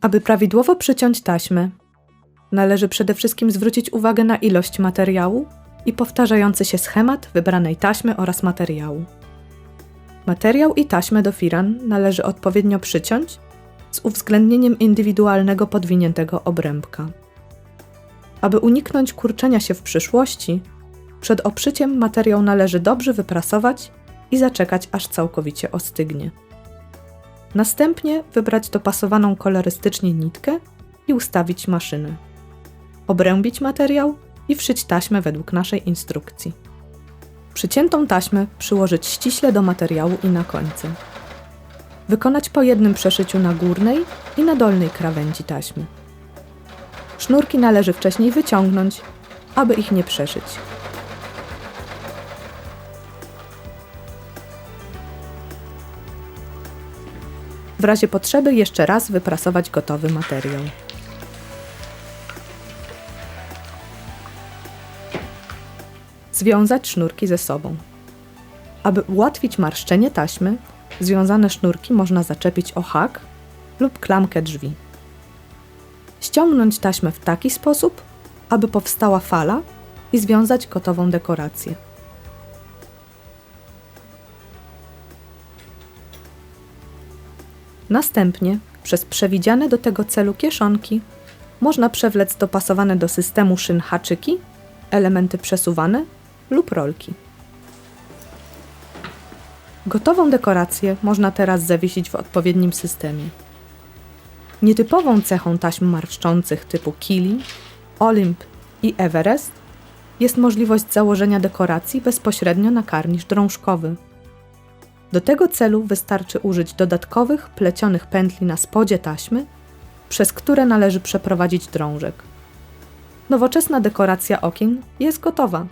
Aby prawidłowo przyciąć taśmę, należy przede wszystkim zwrócić uwagę na ilość materiału i powtarzający się schemat wybranej taśmy oraz materiału. Materiał i taśmę do firan należy odpowiednio przyciąć z uwzględnieniem indywidualnego podwiniętego obrębka. Aby uniknąć kurczenia się w przyszłości, przed oprzyciem materiał należy dobrze wyprasować i zaczekać aż całkowicie ostygnie. Następnie wybrać dopasowaną kolorystycznie nitkę i ustawić maszynę. Obrębić materiał i wszyć taśmę według naszej instrukcji. Przyciętą taśmę przyłożyć ściśle do materiału i na końce. Wykonać po jednym przeszyciu na górnej i na dolnej krawędzi taśmy. Sznurki należy wcześniej wyciągnąć, aby ich nie przeszyć. W razie potrzeby jeszcze raz wyprasować gotowy materiał. Związać sznurki ze sobą. Aby ułatwić marszczenie taśmy, związane sznurki można zaczepić o hak lub klamkę drzwi. Ściągnąć taśmę w taki sposób, aby powstała fala i związać gotową dekorację. Następnie przez przewidziane do tego celu kieszonki można przewlec dopasowane do systemu szyn haczyki, elementy przesuwane lub rolki. Gotową dekorację można teraz zawiesić w odpowiednim systemie. Nietypową cechą taśm marszczących typu Kili, Olymp i Everest jest możliwość założenia dekoracji bezpośrednio na karnisz drążkowy. Do tego celu wystarczy użyć dodatkowych plecionych pętli na spodzie taśmy, przez które należy przeprowadzić drążek. Nowoczesna dekoracja okien jest gotowa.